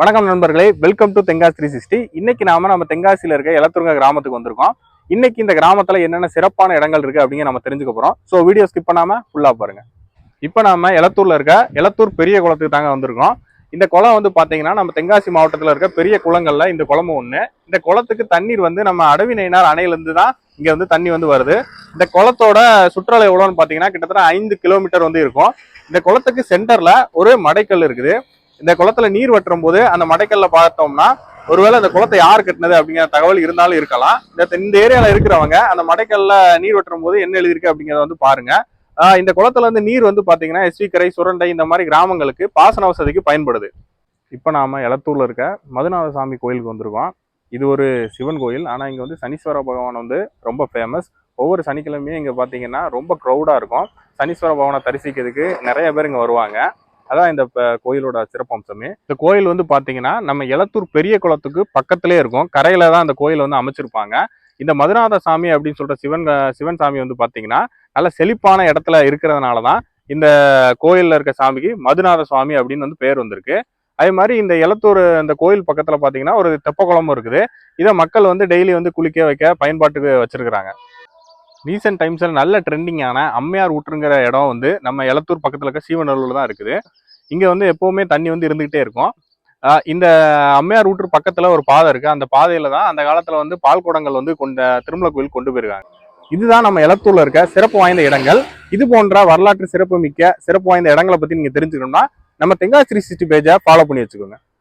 வணக்கம் நண்பர்களே welcome to Tenkasi three sixty இன்னைக்கு நாம நம்ம தென்காசியில் இருக்க எலத்துருங்க கிராமத்துக்கு வந்திருக்கோம். இன்னைக்கு இந்த கிராமத்துல என்னென்ன சிறப்பான இடங்கள் இருக்கு அப்படிங்கிற நம்ம தெரிஞ்சுக்க போறோம். ஸோ வீடியோ ஸ்கிப் பண்ணாம ஃபுல்லா பாருங்க. இப்போ நாம எலத்தூர்ல இருக்க எலத்தூர் பெரிய குளத்துக்கு தாங்க வந்திருக்கோம். இந்த குளம் வந்து பாத்தீங்கன்னா நம்ம தென்காசி மாவட்டத்தில் இருக்க பெரிய குளங்கள்ல இந்த குளமும் ஒண்ணு. இந்த குளத்துக்கு தண்ணீர் வந்து நம்ம அடவி நயினார் அணையிலிருந்து தான் இங்க வந்து தண்ணி வந்து வருது. இந்த குளத்தோட சுற்றளவு எவ்வளோன்னு பாத்தீங்கன்னா கிட்டத்தட்ட ஐந்து கிலோமீட்டர் வந்து இருக்கும். இந்த குளத்துக்கு சென்டர்ல ஒரு மடைக்கல் இருக்குது. இந்த குளத்துல நீர் வற்றும் போது அந்த மடைக்கல்ல பார்த்தோம்னா ஒருவேளை அந்த குளத்தை யார் கட்டினது அப்படிங்கிற தகவல் இருந்தாலும் இருக்கலாம். இந்த இந்த ஏரியால இருக்கிறவங்க அந்த மடைக்கல்ல நீர் வற்றும் போது என்ன எழுதியிருக்கு அப்படிங்கறத வந்து பாருங்க. இந்த குளத்துல இருந்து நீர் வந்து பாத்தீங்கன்னா எஸ்வி கரை சுரண்டை இந்த மாதிரி கிராமங்களுக்கு பாசன வசதிக்கு பயன்படுது. இப்போ நாம எலத்தூர்ல இருக்க மதுநாத சாமி கோயிலுக்கு வந்திருக்கோம். இது ஒரு சிவன் கோயில். ஆனா இங்க வந்து சனீஸ்வர பகவான் வந்து ரொம்ப ஃபேமஸ் ஒவ்வொரு சனிக்கிழமையும் இங்க பாத்தீங்கன்னா ரொம்ப க்ரௌடா இருக்கும். சனீஸ்வர பகவானை தரிசிக்கிறதுக்கு நிறைய பேர் இங்க வருவாங்க. அதான் இந்த கோயிலோட சிறப்பம்சமே. இந்த கோயில் வந்து பார்த்தீங்கன்னா நம்ம எலத்தூர் பெரிய குளத்துக்கு பக்கத்திலே இருக்கும். கரையில தான் அந்த கோயில் வந்து அமைச்சிருப்பாங்க. இந்த மதுநாத சாமி அப்படின்னு சொல்ற சிவன் சிவன் சாமி வந்து பார்த்தீங்கன்னா நல்ல செழிப்பான இடத்துல இருக்கிறதுனால தான் இந்த கோயிலில் இருக்க சாமிக்கு மதுநாத சுவாமி அப்படின்னு வந்து பேர் வந்திருக்கு. அதே மாதிரி இந்த எலத்தூர் இந்த கோயில் பக்கத்தில் பார்த்தீங்கன்னா ஒரு தெப்பக்குளமும் இருக்குது. இதை மக்கள் வந்து டெய்லி வந்து குளிக்க வைக்க பயன்பாட்டுக்கு வச்சிருக்கிறாங்க. ரீசெண்ட் டைம்ஸில் நல்ல ட்ரெண்டிங்கான அம்மையார் ஊற்றுங்கிற இடம் வந்து நம்ம எலத்தூர் பக்கத்தில் இருக்க சீவநல்லூர் தான் இருக்குது. இங்கே வந்து எப்போவுமே தண்ணி வந்து இருந்துகிட்டே இருக்கும். இந்த அம்மையார் ஊற்று பக்கத்தில் ஒரு பாதை இருக்குது அந்த பாதையில் தான் அந்த காலத்தில் வந்து பால் குடங்கள் வந்து கொண்ட திருமலை கோயில் கொண்டு போயிருக்காங்க. இதுதான் நம்ம எலத்தூரில் இருக்க சிறப்பு வாய்ந்த இடங்கள். இது போன்ற வரலாற்று சிறப்பு மிக்க சிறப்பு வாய்ந்த இடங்களை பற்றி நீங்கள் தெரிஞ்சுக்கணும்னா நம்ம தென்காசி த்ரீ சிக்ஸ்டி பேஜை ஃபாலோ பண்ணி வச்சுக்கோங்க.